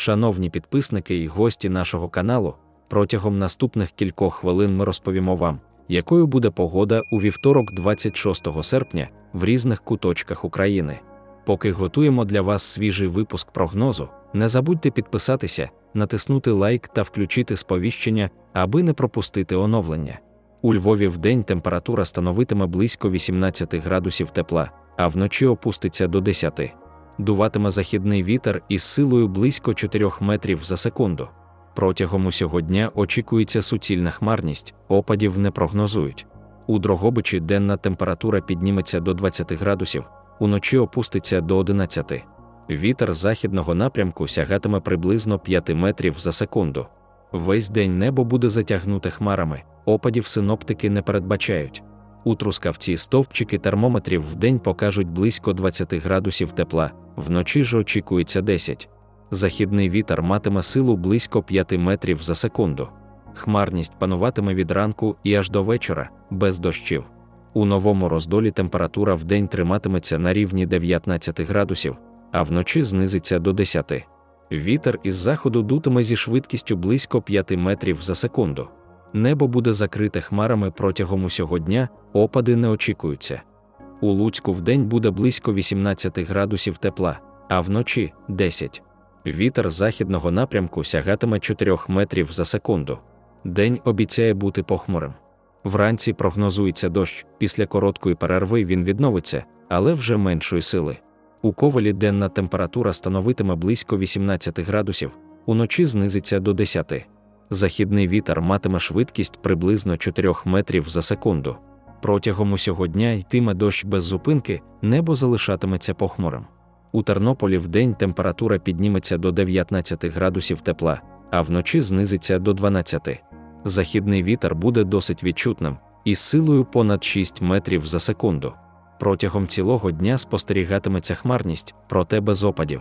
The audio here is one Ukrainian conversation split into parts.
Шановні підписники і гості нашого каналу, протягом наступних кількох хвилин ми розповімо вам, якою буде погода у вівторок, 26 серпня, в різних куточках України. Поки готуємо для вас свіжий випуск прогнозу, не забудьте підписатися, натиснути лайк та включити сповіщення, аби не пропустити оновлення. У Львові вдень температура становитиме близько 18 градусів тепла, а вночі опуститься до 10. Дуватиме західний вітер із силою близько 4 метрів за секунду. Протягом усього дня очікується суцільна хмарність, опадів не прогнозують. У Дрогобичі денна температура підніметься до 20 градусів, уночі опуститься до 11. Вітер західного напрямку сягатиме приблизно 5 метрів за секунду. Весь день небо буде затягнуте хмарами, опадів синоптики не передбачають. У трускавці стовпчики термометрів в день покажуть близько 20 градусів тепла, вночі ж очікується 10. Західний вітер матиме силу близько 5 метрів за секунду. Хмарність пануватиме від ранку і аж до вечора, без дощів. У новому роздолі температура в день триматиметься на рівні 19 градусів, а вночі знизиться до 10. Вітер із заходу дутиме зі швидкістю близько 5 метрів за секунду. Небо буде закрите хмарами протягом усього дня, опади не очікуються. У Луцьку вдень буде близько 18 градусів тепла, а вночі 10. Вітер західного напрямку сягатиме 4 метрів за секунду. День обіцяє бути похмурим. Вранці прогнозується дощ, після короткої перерви він відновиться, але вже меншої сили. У ковалі денна температура становитиме близько 18 градусів, уночі знизиться до 10. Західний вітер матиме швидкість приблизно 4 метрів за секунду. Протягом усього дня йтиме дощ без зупинки, небо залишатиметься похмурим. У Тернополі вдень температура підніметься до 19 градусів тепла, а вночі знизиться до 12. Західний вітер буде досить відчутним, із силою понад 6 метрів за секунду. Протягом цілого дня спостерігатиметься хмарність, проте без опадів.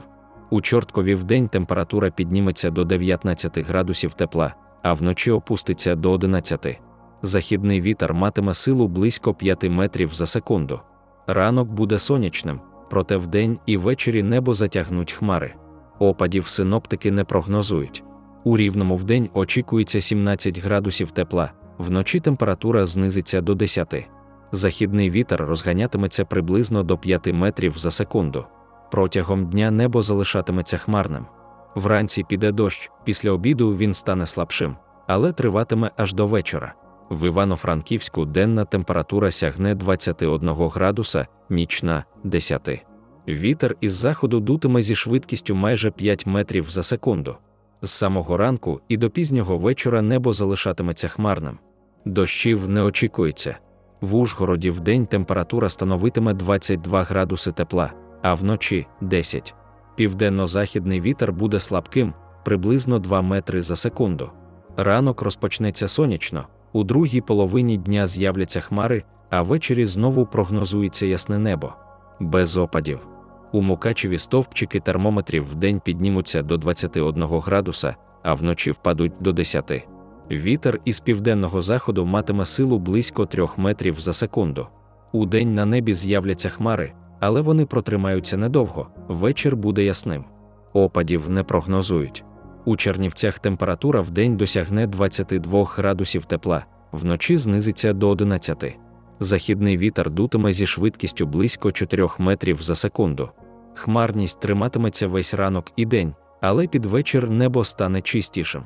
У Чорткові вдень температура підніметься до 19 градусів тепла, а вночі опуститься до 11. Західний вітер матиме силу близько 5 метрів за секунду. Ранок буде сонячним, проте вдень і ввечері небо затягнуть хмари. Опадів синоптики не прогнозують. У рівному вдень очікується 17 градусів тепла, вночі температура знизиться до 10. Західний вітер розганятиметься приблизно до 5 метрів за секунду. Протягом дня небо залишатиметься хмарним. Вранці піде дощ, після обіду він стане слабшим, але триватиме аж до вечора. В Івано-Франківську денна температура сягне 21 градуса, нічна 10. Вітер із заходу дутиме зі швидкістю майже 5 метрів за секунду. З самого ранку і до пізнього вечора небо залишатиметься хмарним. Дощів не очікується. В Ужгороді в день температура становитиме 22 градуси тепла, а вночі 10. Південно-західний вітер буде слабким, приблизно 2 метри за секунду. Ранок розпочнеться сонячно, у другій половині дня з'являться хмари, а ввечері знову прогнозується ясне небо. Без опадів. У Мукачеві стовпчики термометрів вдень піднімуться до 21 градуса, а вночі впадуть до 10. Вітер із південного заходу матиме силу близько 3 метрів за секунду. У день на небі з'являться хмари, але вони протримаються недовго, вечір буде ясним. Опадів не прогнозують. У Чернівцях температура в досягне 22 градусів тепла, вночі знизиться до 11. Західний вітер дутиме зі швидкістю близько 4 метрів за секунду. Хмарність триматиметься весь ранок і день, але під вечір небо стане чистішим.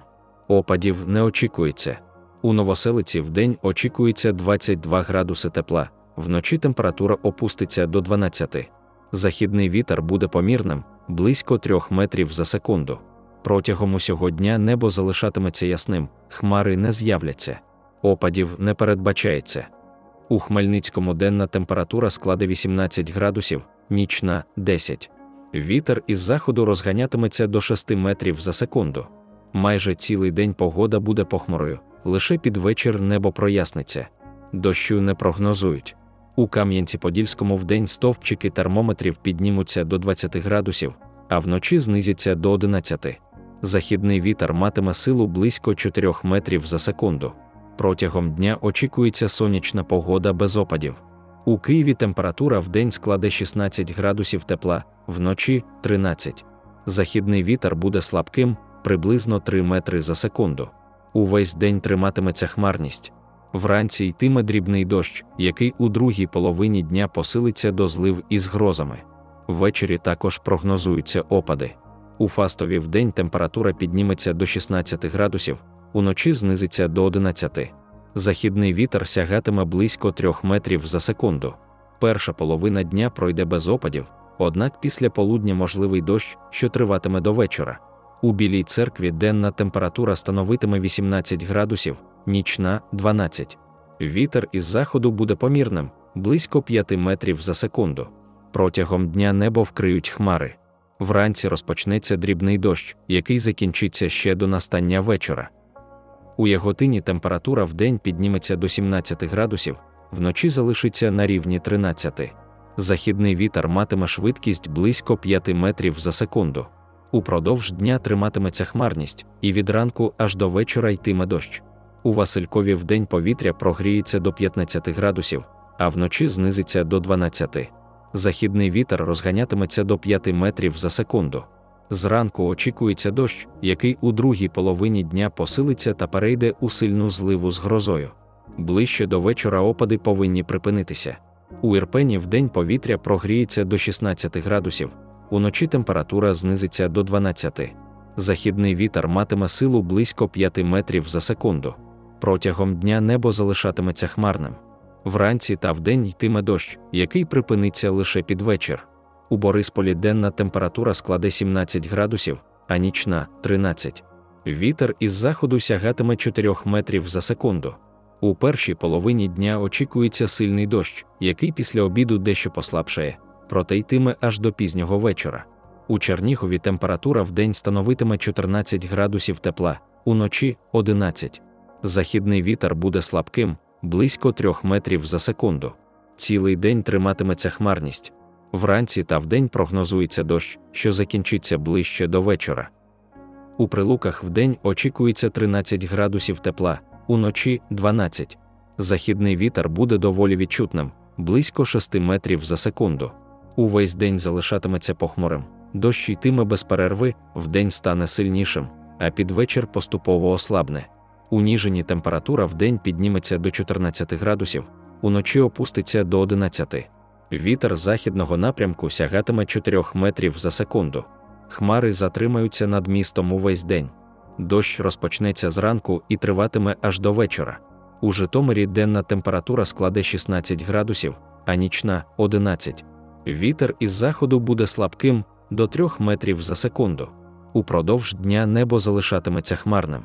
Опадів не очікується. У новоселиці в очікується 22 градуси тепла, вночі температура опуститься до 12. Західний вітер буде помірним, близько 3 метрів за секунду. Протягом усього дня небо залишатиметься ясним, хмари не з'являться. Опадів не передбачається. У Хмельницькому денна температура складе 18 градусів, нічна 10. Вітер із заходу розганятиметься до 6 метрів за секунду. Майже цілий день погода буде похмурою, лише під вечір небо проясниться. Дощу не прогнозують. У Кам'янці-Подільському вдень стовпчики термометрів піднімуться до 20 градусів, а вночі знизяться до 11. Західний вітер матиме силу близько 4 метрів за секунду. Протягом дня очікується сонячна погода без опадів. У Києві температура в день складе 16 градусів тепла, вночі 13. Західний вітер буде слабким, приблизно 3 метри за секунду. Увесь день триматиметься хмарність. Вранці йтиме дрібний дощ, який у другій половині дня посилиться до злив із грозами. Ввечері також прогнозуються опади. У фастові вдень температура підніметься до 16 градусів, уночі знизиться до 11. Західний вітер сягатиме близько 3 метрів за секунду. Перша половина дня пройде без опадів, однак після полудня можливий дощ, що триватиме до вечора. У Білій церкві денна температура становитиме 18 градусів, нічна 12. Вітер із заходу буде помірним, близько 5 метрів за секунду. Протягом дня небо вкриють хмари. Вранці розпочнеться дрібний дощ, який закінчиться ще до настання вечора. У Яготині температура в день підніметься до 17 градусів, вночі залишиться на рівні 13. Західний вітер матиме швидкість близько 5 метрів за секунду. Упродовж дня триматиметься хмарність, і від ранку аж до вечора йтиме дощ. У Василькові в день повітря прогріється до 15 градусів, а вночі знизиться до 12. Західний вітер розганятиметься до 5 метрів за секунду. Зранку очікується дощ, який у другій половині дня посилиться та перейде у сильну зливу з грозою. Ближче до вечора опади повинні припинитися. У Ірпені в день повітря прогріється до 16 градусів, уночі температура знизиться до 12. Західний вітер матиме силу близько 5 метрів за секунду. Протягом дня небо залишатиметься хмарним. Вранці та вдень йтиме дощ, який припиниться лише під вечір. У Борисполі денна температура складе 17 градусів, а нічна 13. Вітер із заходу сягатиме 4 метрів за секунду. У першій половині дня очікується сильний дощ, який після обіду дещо послабшає, проте йтиме аж до пізнього вечора. У Чернігові температура в день становитиме 14 градусів тепла, уночі 11. Західний вітер буде слабким, близько 3 метрів за секунду. Цілий день триматиметься хмарність. Вранці та вдень прогнозується дощ, що закінчиться ближче до вечора. У прилуках вдень очікується 13 градусів тепла, уночі 12. Західний вітер буде доволі відчутним, близько 6 метрів за секунду. Увесь день залишатиметься похмурим, дощ йтиме без перерви, вдень стане сильнішим, а під вечір поступово ослабне. У Ніжині температура вдень підніметься до 14 градусів, уночі опуститься до 11. Вітер західного напрямку сягатиме 4 метрів за секунду. Хмари затримаються над містом увесь день. Дощ розпочнеться зранку і триватиме аж до вечора. У Житомирі денна температура складе 16 градусів, а нічна 11. Вітер із заходу буде слабким до 3 метрів за секунду. Упродовж дня небо залишатиметься хмарним.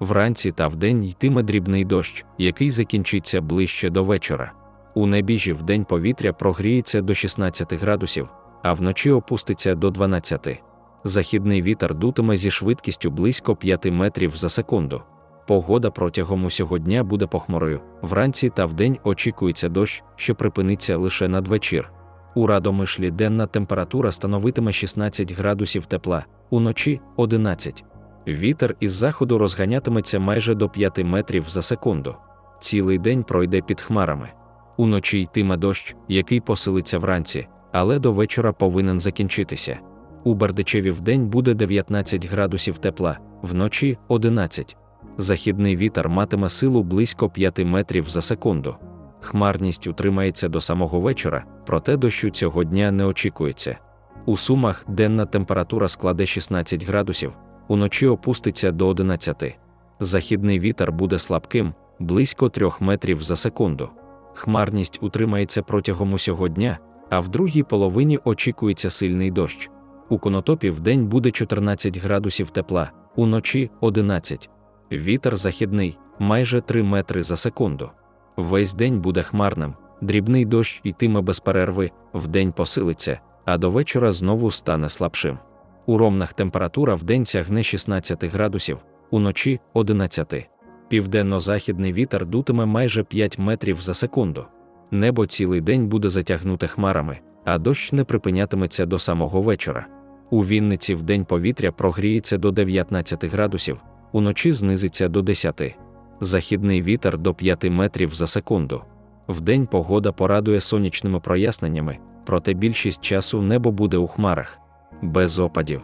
Вранці та вдень йтиме дрібний дощ, який закінчиться ближче до вечора. У небіжі в день повітря прогріється до 16 градусів, а вночі опуститься до 12. Західний вітер дутиме зі швидкістю близько 5 метрів за секунду. Погода протягом усього дня буде похмурою. Вранці та вдень очікується дощ, що припиниться лише надвечір. У Радомишлі денна температура становитиме 16 градусів тепла, уночі 11. Вітер із заходу розганятиметься майже до 5 метрів за секунду. Цілий день пройде під хмарами. Уночі йтиме дощ, який посилиться вранці, але до вечора повинен закінчитися. У Бердичеві вдень буде 19 градусів тепла, вночі 11. Західний вітер матиме силу близько 5 метрів за секунду. Хмарність утримається до самого вечора, проте дощу цього дня не очікується. У Сумах денна температура складе 16 градусів, уночі опуститься до 11. Західний вітер буде слабким, близько 3 метрів за секунду. Хмарність утримається протягом усього дня, а в другій половині очікується сильний дощ. У конотопі в день буде 14 градусів тепла, уночі 11. Вітер західний майже 3 метри за секунду. Весь день буде хмарним, дрібний дощ йтиме без перерви, вдень посилиться, а до вечора знову стане слабшим. У ромнах температура вдень сягне 16 градусів, уночі 11. Південно-західний вітер дутиме майже 5 метрів за секунду. Небо цілий день буде затягнуте хмарами, а дощ не припинятиметься до самого вечора. У Вінниці в день повітря прогріється до 19 градусів, уночі знизиться до 10. Західний вітер до 5 метрів за секунду. Вдень погода порадує сонячними проясненнями, проте більшість часу небо буде у хмарах, без опадів.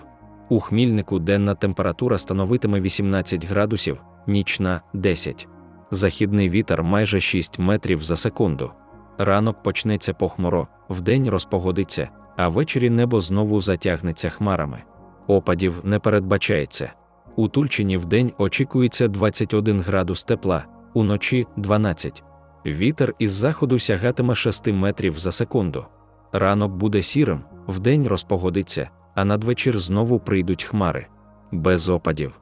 У Хмільнику денна температура становитиме 18 градусів, нічна 10. Західний вітер майже 6 метрів за секунду. Ранок почнеться похмуро, вдень розпогодиться, а ввечері небо знову затягнеться хмарами. Опадів не передбачається. У Тульчині вдень очікується 21 градус тепла, уночі 12. Вітер із заходу сягатиме 6 метрів за секунду. Ранок буде сірим, вдень розпогодиться, а надвечір знову прийдуть хмари. Без опадів.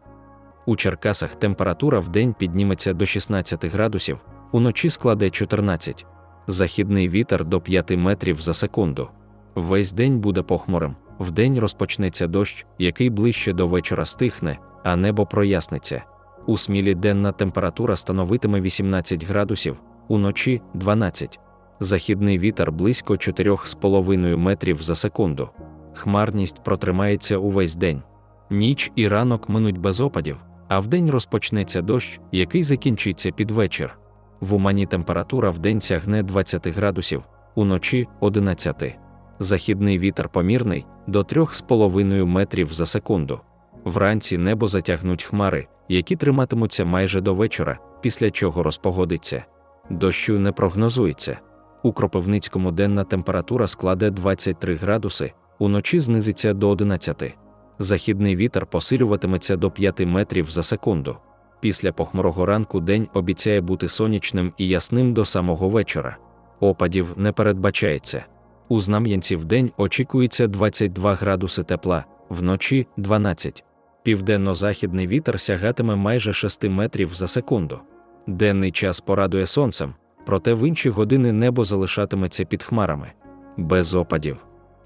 У Черкасах температура вдень підніметься до 16 градусів, уночі складе 14. Західний вітер до 5 метрів за секунду. Весь день буде похмурим, вдень розпочнеться дощ, який ближче до вечора стихне, а небо проясниться. У смілі денна температура становитиме 18 градусів, уночі 12. Західний вітер близько 4,5 метрів за секунду. Хмарність протримається увесь день. Ніч і ранок минуть без опадів, а вдень розпочнеться дощ, який закінчиться під вечір. В Умані температура вдень сягне 20 градусів, уночі 11. Західний вітер помірний до 3,5 метрів за секунду. Вранці небо затягнуть хмари, які триматимуться майже до вечора, після чого розпогодиться. Дощу не прогнозується. У Кропивницькому денна температура складе 23 градуси, уночі знизиться до 11. Західний вітер посилюватиметься до 5 метрів за секунду. Після похмурого ранку день обіцяє бути сонячним і ясним до самого вечора. Опадів не передбачається. У Знам'янці в день очікується 22 градуси тепла, вночі 12. Південно-західний вітер сягатиме майже 6 метрів за секунду. Денний час порадує сонцем, проте в інші години небо залишатиметься під хмарами. Без опадів.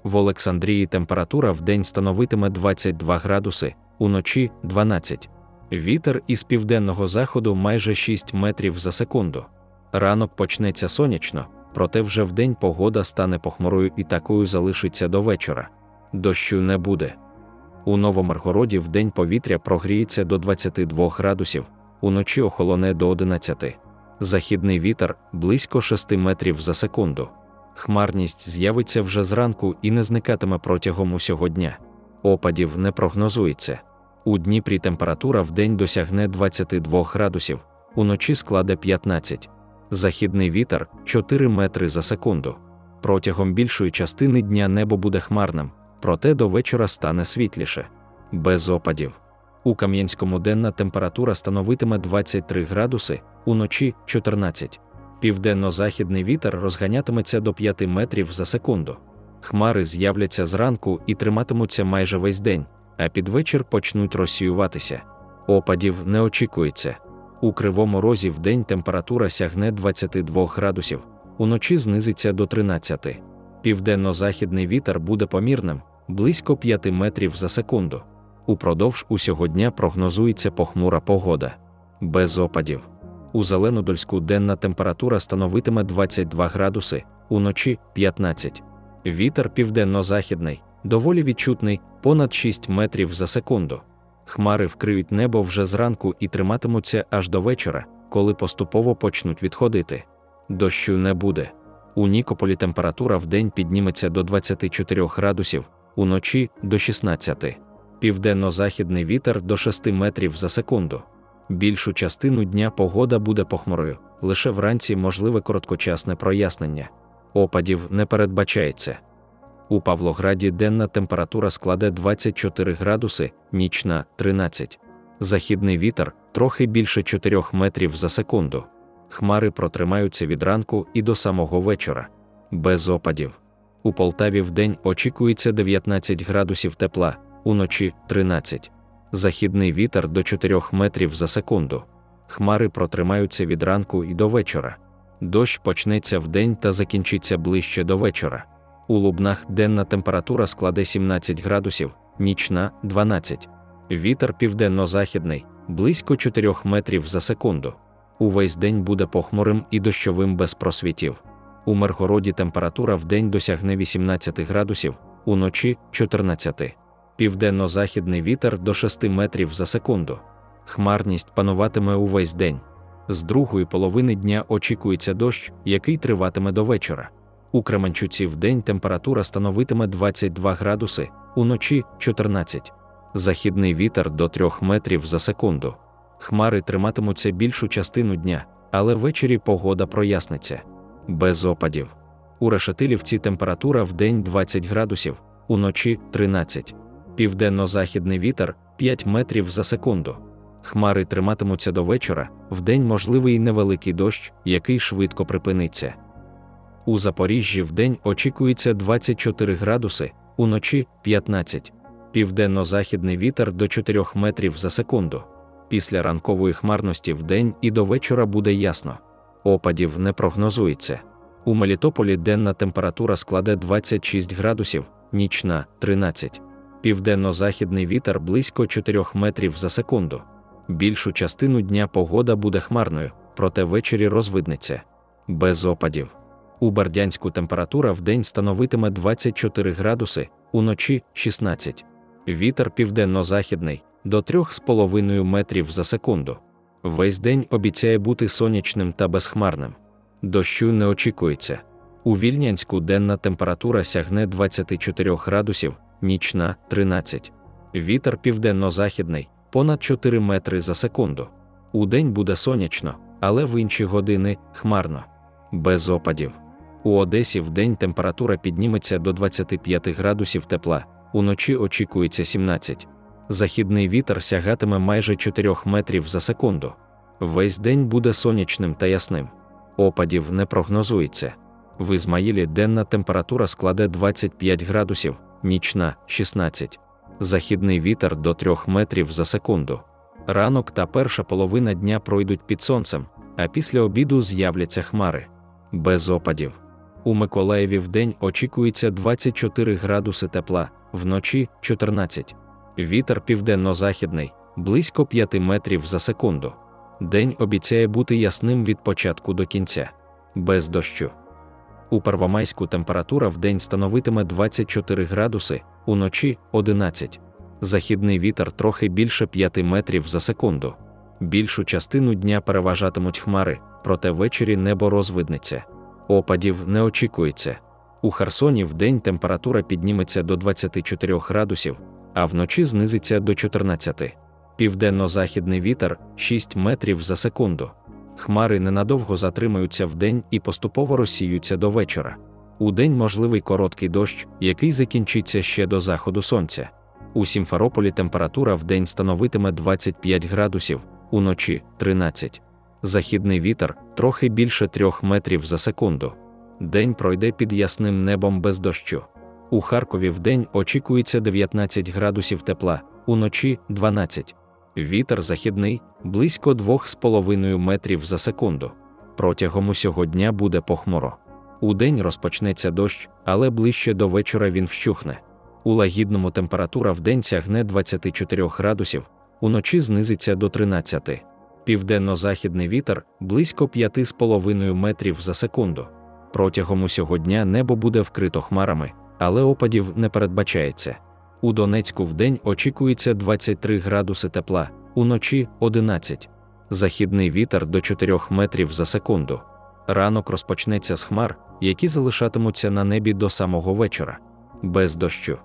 В Олександрії температура в день становитиме 22 градуси, уночі 12. Вітер із південного заходу майже 6 метрів за секунду. Ранок почнеться сонячно, проте вже вдень погода стане похмурою і такою залишиться до вечора. Дощу не буде. У Новомаргороді вдень повітря прогріється до 22 градусів, уночі охолоне до 11. Західний вітер близько 6 метрів за секунду. Хмарність з'явиться вже зранку і не зникатиме протягом усього дня. Опадів не прогнозується. У Дніпрі температура в день досягне 22 градусів, уночі складе 15. Західний вітер 4 метри за секунду. Протягом більшої частини дня небо буде хмарним, проте до вечора стане світліше. Без опадів. У Кам'янському денна температура становитиме 23 градуси, уночі 14. Південно-західний вітер розганятиметься до 5 метрів за секунду. Хмари з'являться зранку і триматимуться майже весь день, а під вечір почнуть розсіюватися. Опадів не очікується. У кривому розі в день температура сягне 22 градусів, уночі знизиться до 13. Південно-західний вітер буде помірним, близько 5 метрів за секунду. Упродовж усього дня прогнозується похмура погода. Без опадів. У Зеленодольську денна температура становитиме 22 градуси, уночі 15. Вітер південно-західний, доволі відчутний, понад 6 метрів за секунду. Хмари вкриють небо вже зранку і триматимуться аж до вечора, коли поступово почнуть відходити. Дощу не буде. У Нікополі температура в день підніметься до 24 градусів, уночі до 16. Південно-західний вітер до 6 метрів за секунду. Більшу частину дня погода буде похмурою, лише вранці можливе короткочасне прояснення. Опадів не передбачається. У Павлограді денна температура складе 24 градуси, нічна 13. Західний вітер трохи більше 4 метрів за секунду. Хмари протримаються від ранку і до самого вечора. Без опадів. У Полтаві в день очікується 19 градусів тепла, уночі 13. Західний вітер до 4 метрів за секунду. Хмари протримаються від ранку і до вечора. Дощ почнеться вдень та закінчиться ближче до вечора. У Лубнах денна температура складе 17 градусів, нічна 12. Вітер південно-західний, близько 4 метрів за секунду. Увесь день буде похмурим і дощовим без просвітів. У Миргороді температура вдень досягне 18 градусів, уночі 14. Південно-західний вітер до 6 метрів за секунду. Хмарність пануватиме увесь день. З другої половини дня очікується дощ, який триватиме до вечора. У Кременчуці в день температура становитиме 22 градуси, уночі 14. західний вітер до 3 метрів за секунду. Хмари триматимуться більшу частину дня, але ввечері погода проясниться. Без опадів. У Решетилівці температура в день 20 градусів, уночі 13. Південно-західний вітер 5 метрів за секунду. Хмари триматимуться до вечора, вдень можливий невеликий дощ, який швидко припиниться. У Запоріжжі вдень очікується 24 градуси, уночі 15. Південно-західний вітер до 4 метрів за секунду. Після ранкової хмарності вдень і до вечора буде ясно. Опадів не прогнозується. У Мелітополі денна температура складе 26 градусів, нічна 13. Південно-західний вітер близько 4 метрів за секунду. Більшу частину дня погода буде хмарною, проте ввечері розвиднеться. Без опадів. У Бердянську температура в день становитиме 24 градуси, уночі 16. Вітер південно-західний до 3,5 метрів за секунду. Весь день обіцяє бути сонячним та безхмарним. Дощу не очікується. У Вільнянську денна температура сягне 24 градусів, нічна 13. Вітер південно-західний понад 4 метри за секунду. У день буде сонячно, але в інші години хмарно. Без опадів. У Одесі в день температура підніметься до 25 градусів тепла, уночі очікується 17. Західний вітер сягатиме майже 4 метрів за секунду. Весь день буде сонячним та ясним. Опадів не прогнозується. В Ізмаїлі денна температура складе 25 градусів, нічна 16. Західний вітер до 3 метрів за секунду. Ранок та перша половина дня пройдуть під сонцем, а після обіду з'являться хмари. Без опадів. У Миколаєві вдень очікується 24 градуси тепла, вночі 14. Вітер південно-західний, близько 5 метрів за секунду. День обіцяє бути ясним від початку до кінця, без дощу. У Первомайську температура в день становитиме 24 градуси, уночі 11. Західний вітер трохи більше 5 метрів за секунду. Більшу частину дня переважатимуть хмари, проте ввечері небо розвиднеться. Опадів не очікується. У Херсоні в день температура підніметься до 24 градусів, а вночі знизиться до 14. Південно-західний вітер 6 метрів за секунду. Хмари ненадовго затримаються вдень і поступово розсіються до вечора. У день можливий короткий дощ, який закінчиться ще до заходу сонця. У Сімферополі температура в день становитиме 25 градусів, уночі 13. Західний вітер трохи більше 3 метрів за секунду. День пройде під ясним небом без дощу. У Харкові в день очікується 19 градусів тепла, уночі 12. Вітер західний близько 2,5 метрів за секунду. Протягом усього дня буде похмуро. Удень розпочнеться дощ, але ближче до вечора він вщухне. У лагідному температура в день сягне 24 градусів, уночі знизиться до 13. Південно-західний вітер близько 5,5 метрів за секунду. Протягом усього дня небо буде вкрито хмарами, але опадів не передбачається. У Донецьку вдень очікується 23 градуси тепла, уночі 11. Західний вітер до 4 метрів за секунду. Ранок розпочнеться з хмар, які залишатимуться на небі до самого вечора. Без дощу.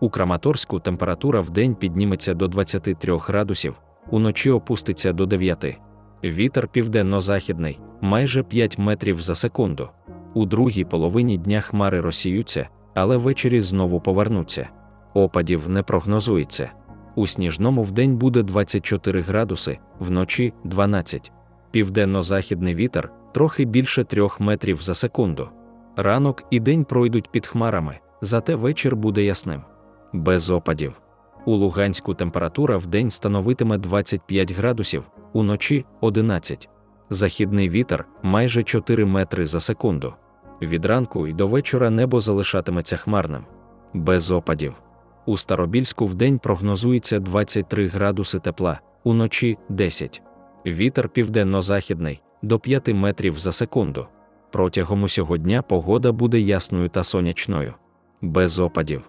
У Краматорську температура вдень підніметься до 23 градусів, уночі опуститься до 9. Вітер південно-західний, майже 5 метрів за секунду. У другій половині дня хмари розсіються, але ввечері знову повернуться. Опадів не прогнозується. У сніжному вдень буде 24 градуси, вночі 12. Південно-західний вітер трохи більше 3 метрів за секунду. Ранок і день пройдуть під хмарами, зате вечір буде ясним. Без опадів. У Луганську температура в день становитиме 25 градусів, уночі 11. Західний вітер майже 4 метри за секунду. Від ранку і до вечора небо залишатиметься хмарним. Без опадів. У Старобільську вдень прогнозується 23 градуси тепла, уночі 10. Вітер південно-західний до 5 метрів за секунду. Протягом усього дня погода буде ясною та сонячною. Без опадів.